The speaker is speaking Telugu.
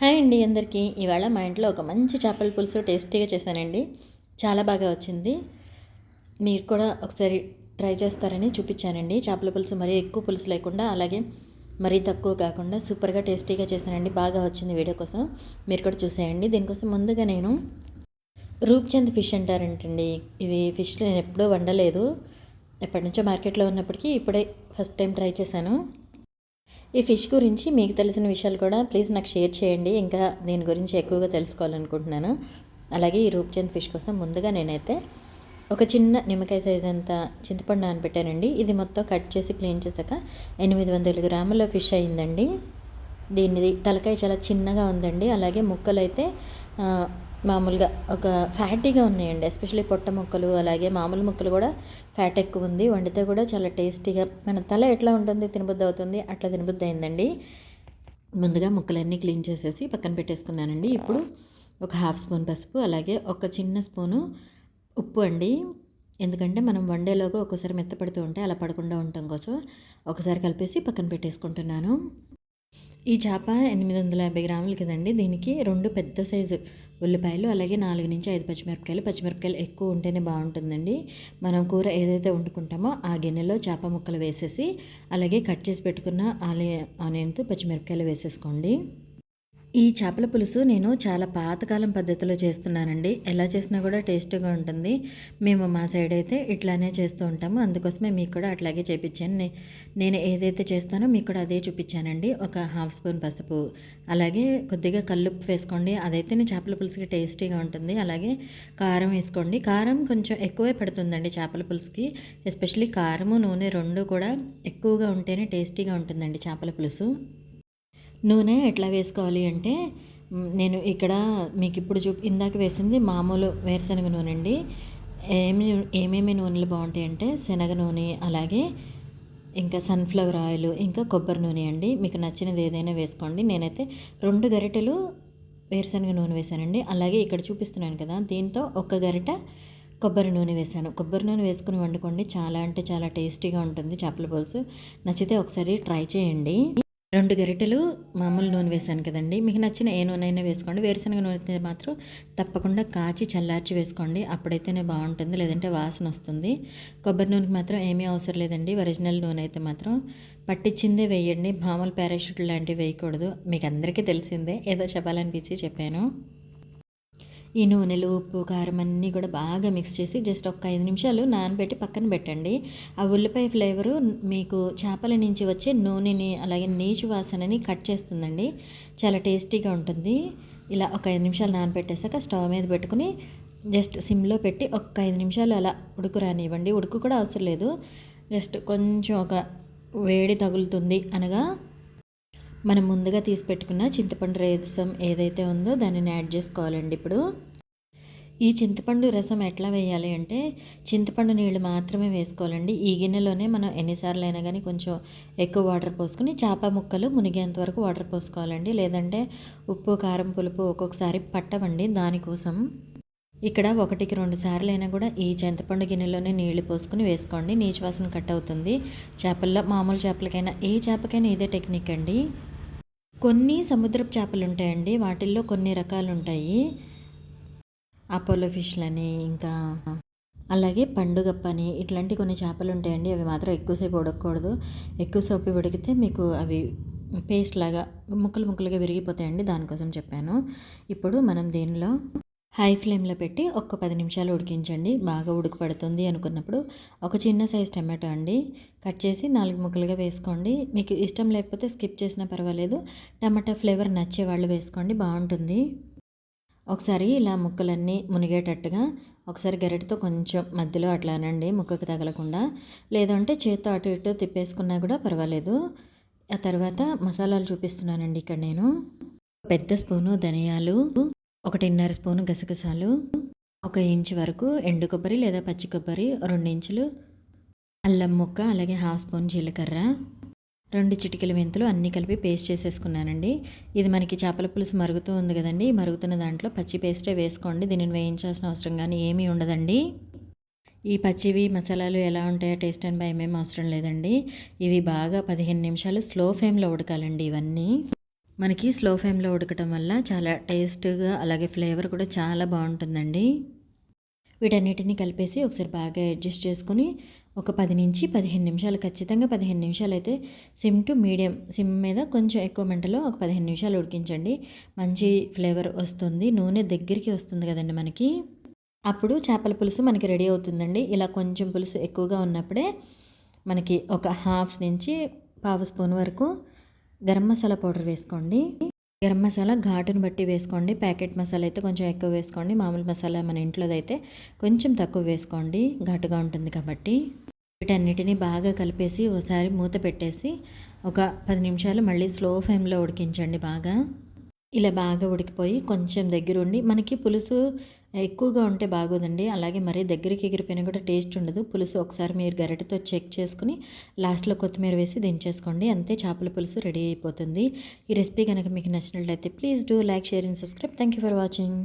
హాయ్ అండి అందరికీ. ఇవాళ మా ఇంట్లో ఒక మంచి చేపల పులుసు టేస్టీగా చేశానండి. చాలా బాగా వచ్చింది. మీరు కూడా ఒకసారి ట్రై చేస్తారని చూపించానండి. చేపల పులుసు మరీ ఎక్కువ పులుసు లేకుండా అలాగే మరీ తక్కువ కాకుండా సూపర్గా టేస్టీగా చేశానండి. బాగా వచ్చింది వీడియో కోసం. మీరు కూడా చూసేయండి. దీనికోసం ముందుగా నేను రూప్చంద్ ఫిష్ అంటారంటండి. ఇవి ఫిష్లు నేను ఎప్పుడూ వండలేదు. ఎప్పటి నుంచో మార్కెట్లో ఉన్నప్పటికీ ఇప్పుడే ఫస్ట్ టైం ట్రై చేశాను. ఈ ఫిష్ గురించి మీకు తెలిసిన విషయాలు కూడా ప్లీజ్ నాకు షేర్ చేయండి. ఇంకా దీని గురించి ఎక్కువగా తెలుసుకోవాలనుకుంటున్నాను. అలాగే ఈ రూప్చంద్ ఫిష్ కోసం ముందుగా నేనైతే ఒక చిన్న నిమ్మకాయ సైజ్ అంత చింతపండు నానబెట్టానండి. ఇది మొత్తం కట్ చేసి క్లీన్ చేశాక ఎనిమిది వందల గ్రాముల ఫిష్ అయిందండి. దీనిది తలకాయ చాలా చిన్నగా ఉందండి. అలాగే ముక్కలు అయితే మామూలుగా ఒక ఫ్యాటీగా ఉన్నాయండి. ఎస్పెషల్లీ పొట్ట ముక్కలు అలాగే మామూలు ముక్కలు కూడా ఫ్యాట్ ఎక్కువ ఉంది. వండితే కూడా చాలా టేస్టీగా మన తల ఎట్లా ఉంటుంది తినబుద్ధి అవుతుంది అట్లా తినబుద్ధి అయిందండి. ముందుగా ముక్కలన్నీ క్లీన్ చేసేసి పక్కన పెట్టేసుకున్నానండి. ఇప్పుడు ఒక హాఫ్ స్పూన్ పసుపు అలాగే ఒక చిన్న స్పూను ఉప్పు అండి. ఎందుకంటే మనం వండేలోగా ఒకసారి మెత్తపడుతూ ఉంటే అలా పడకుండా ఉండటం కోసం ఒకసారి కలిపేసి పక్కన పెట్టేసుకుంటున్నాను. ఈ చేప ఎనిమిది వందల యాభై గ్రాములు కదండి. దీనికి రెండు పెద్ద సైజు ఉల్లిపాయలు అలాగే నాలుగు నుంచి ఐదు పచ్చిమిరపకాయలు. పచ్చిమిరపకాయలు ఎక్కువ ఉంటేనే బాగుంటుందండి. మనం కూర ఏదైతే వండుకుంటామో ఆ గిన్నెలో చేప ముక్కలు వేసేసి అలాగే కట్ చేసి పెట్టుకున్న ఆలయ ఆనియన్స్ పచ్చిమిరపకాయలు వేసేసుకోండి. ఈ చేపల పులుసు నేను చాలా పాతకాలం పద్ధతిలో చేస్తున్నానండి. ఎలా చేసినా కూడా టేస్ట్గా ఉంటుంది. మేము మా సైడ్ అయితే ఇట్లానే చేస్తూ ఉంటాము. అందుకోసమే మీకు కూడా అట్లాగే చేపించాను నేను ఏదైతే చేస్తానో మీకు కూడా అదే చూపించానండి ఒక హాఫ్ స్పూన్ పసుపు అలాగే కొద్దిగా కల్లుప్పు వేసుకోండి. అదైతే చేపల పులుసుకి టేస్టీగా ఉంటుంది. అలాగే కారం వేసుకోండి. కారం కొంచెం ఎక్కువే పడుతుందండి చేపల పులుసుకి. ఎస్పెషల్లీ కారము నూనె రెండు కూడా ఎక్కువగా ఉంటేనే టేస్టీగా ఉంటుందండి చేపల పులుసు. నూనె ఎట్లా వేసుకోవాలి అంటే నేను ఇక్కడ మీకు ఇప్పుడు చూ ఇందాక వేసింది మామూలు వేరుశనగ నూనె అండి. ఏమి ఏమేమి నూనెలు బాగుంటాయి అంటే శనగ నూనె అలాగే ఇంకా సన్ఫ్లవర్ ఆయిల్ ఇంకా కొబ్బరి నూనె అండి. మీకు నచ్చినది ఏదైనా వేసుకోండి. నేనైతే రెండు గరిటెలు వేరుశనగ నూనె వేశానండి. అలాగే ఇక్కడ చూపిస్తున్నాను కదా దీంతో ఒక గరిట కొబ్బరి నూనె వేసాను కొబ్బరి నూనె వేసుకుని వండుకోండి. చాలా అంటే చాలా టేస్టీగా ఉంటుంది చేపల పులుసు. నచ్చితే ఒకసారి ట్రై చేయండి. రెండు గరిటెలు మామూలు నూనె వేసాను కదండి. మీకు నచ్చిన ఏ నూనె అయినా వేసుకోండి. వేరుశనగ నూనె అయితే మాత్రం తప్పకుండా కాచి చల్లార్చి వేసుకోండి. అప్పుడైతేనే బాగుంటుంది. లేదంటే వాసన వస్తుంది. కొబ్బరి నూనెకి మాత్రం ఏమీ అవసరం లేదండి. ఒరిజినల్ నూనె అయితే మాత్రం పట్టించిందే వేయండి. మామూలు పారాషూట్ లాంటివి వేయకూడదు. మీకు అందరికీ తెలిసిందే. ఏదో చెప్పాలనిపించి చెప్పాను. ఈ నూనెలు ఉప్పు కారం అన్నీ కూడా బాగా మిక్స్ చేసి జస్ట్ ఒక ఐదు నిమిషాలు నానబెట్టి పక్కన పెట్టండి. ఆ ఉల్లిపాయ ఫ్లేవరు మీకు చేపల నుంచి వచ్చే నూనెని అలాగే నీచు వాసనని కట్ చేస్తుందండి. చాలా టేస్టీగా ఉంటుంది. ఇలా ఒక ఐదు నిమిషాలు నానబెట్టేసాక స్టవ్ మీద పెట్టుకుని జస్ట్ సిమ్లో పెట్టి ఒక ఐదు నిమిషాలు అలా ఉడుకు రానివ్వండి. ఉడుకు కూడా అవసరం లేదు. జస్ట్ కొంచెం ఒక వేడి తగులుతుంది అనగా మనం ముందుగా తీసి పెట్టుకున్న చింతపండు రేసం ఏదైతే ఉందో దానిని యాడ్ చేసుకోవాలండి ఇప్పుడు. ఈ చింతపండు రసం ఎట్లా వేయాలి అంటే చింతపండు నీళ్ళు మాత్రమే వేసుకోవాలండి. ఈ గిన్నెలోనే మనం ఎన్నిసార్లు అయినా కానీ కొంచెం ఎక్కువ వాటర్ పోసుకుని చేప ముక్కలు మునిగేంత వరకు వాటర్ పోసుకోవాలండి. లేదంటే ఉప్పు కారం పులుపు ఒక్కొక్కసారి పట్టవండి దానికోసం. ఇక్కడ ఒకటికి రెండు సార్లు అయినా కూడా ఈ చింతపండు గిన్నెలోనే నీళ్ళు పోసుకుని వేసుకోండి. నీచు వాసన కట్ అవుతుంది. చేపల్లో మామూలు చేపలకైనా ఏ చేపకైనా ఇదే టెక్నిక్ అండి. కొన్ని సముద్రపు చేపలు ఉంటాయండి. వాటిల్లో కొన్ని రకాలు ఉంటాయి అపోలో ఫిష్లని ఇంకా అలాగే పండుగప్పని ఇట్లాంటి కొన్ని చేపలు ఉంటాయండి. అవి మాత్రం ఎక్కువసేపు ఉడకకూడదు. ఎక్కువసేపు ఉడికితే మీకు అవి పేస్ట్ లాగా ముక్కలు ముక్కలుగా విరిగిపోతాయండి. దానికోసం చెప్పాను. ఇప్పుడు మనం దీనిలో హై ఫ్లేమ్లో పెట్టి ఒక్క పది నిమిషాలు ఉడికించండి. బాగా ఉడకపడుతుంది అనుకున్నప్పుడు ఒక చిన్న సైజ్ టమాటో అండి. కట్ చేసి నాలుగు ముక్కలుగా వేసుకోండి. మీకు ఇష్టం లేకపోతే స్కిప్ చేసినా పర్వాలేదు. టమాటా ఫ్లేవర్ నచ్చే వాళ్ళు వేసుకోండి. బాగుంటుంది. ఒకసారి ఇలా ముక్కలన్నీ మునిగేటట్టుగా ఒకసారి గరిటతో కొంచెం మధ్యలో అట్లానండి ముక్కకు తగలకుండా. లేదంటే చేత్తో అటు ఇటు తిప్పేసుకున్నా కూడా పర్వాలేదు. ఆ తర్వాత మసాలాలు చూపిస్తున్నానండి ఇక్కడ నేను. పెద్ద స్పూను ధనియాలు ఒకటిన్నర స్పూను గసగసాలు ఒక ఇంచు వరకు ఎండు కొబ్బరి లేదా పచ్చి కొబ్బరి రెండు ఇంచులు అల్లం ముక్క అలాగే హాఫ్ స్పూన్ జీలకర్ర. రెండు చిటికెల మెంతులు అన్నీ కలిపి పేస్ట్ చేసేసుకున్నానండి. ఇది మనకి చేపల పులుసు మరుగుతూ ఉంది కదండి. మరుగుతున్న దాంట్లో పచ్చి పేస్టే వేసుకోండి. దీనిని వేయించాల్సిన అవసరం కానీ ఏమీ ఉండదండి. ఈ పచ్చివి మసాలాలు ఎలా ఉంటాయో టేస్ట్ అండ్ భయం ఏం అవసరం లేదండి. ఇవి బాగా పదిహేను నిమిషాలు స్లో ఫ్లేమ్లో ఉడకాలండి ఇవన్నీ. మనకి స్లో ఫ్లేమ్లో ఉడకటం వల్ల చాలా టేస్ట్గా అలాగే ఫ్లేవర్ కూడా చాలా బాగుంటుందండి. వీటన్నిటిని కలిపేసి ఒకసారి బాగా అడ్జస్ట్ చేసుకొని ఒక పది నుంచి పదిహేను నిమిషాలు ఖచ్చితంగా పదిహేను నిమిషాలు అయితే సిమ్ టు మీడియం. సిమ్ మీద కొంచెం ఎక్కువ మంటలో ఒక పదిహేను నిమిషాలు ఉడికించండి. మంచి ఫ్లేవర్ వస్తుంది. నూనె దగ్గరికి వస్తుంది కదండి మనకి. అప్పుడు చేపల పులుసు మనకి రెడీ అవుతుందండి. ఇలా కొంచెం పులుసు ఎక్కువగా ఉన్నప్పుడే మనకి ఒక హాఫ్ నుంచి పావు స్పూన్ వరకు గరం మసాలా పౌడర్ వేసుకోండి. గరం మసాలా ఘాటును బట్టి వేసుకోండి. ప్యాకెట్ మసాలా అయితే కొంచెం ఎక్కువ వేసుకోండి. మామూలు మసాలా మన ఇంట్లోదైతే కొంచెం తక్కువ వేసుకోండి. ఘాటుగా ఉంటుంది కాబట్టి వీటన్నిటిని బాగా కలిపేసి ఒకసారి మూత పెట్టేసి ఒక పది నిమిషాలు మళ్ళీ స్లో ఫ్లేమ్లో ఉడికించండి బాగా. ఇలా బాగా ఉడికిపోయి కొంచెం దగ్గర ఉండి మనకి పులుసు ఎక్కువగా ఉంటే బాగోదండి. అలాగే మరీ దగ్గరికి ఎగిరిపోయినా కూడా టేస్ట్ ఉండదు. పులుసు ఒకసారి మీరు గరిటతో చెక్ చేసుకుని లాస్ట్లో కొత్తిమీర వేసి దించేసుకోండి. అంతే చేపల పులుసు రెడీ అయిపోతుంది. ఈ రెసిపీ కనుక మీకు నచ్చినట్లయితే please do like share and subscribe. Thank you for watching.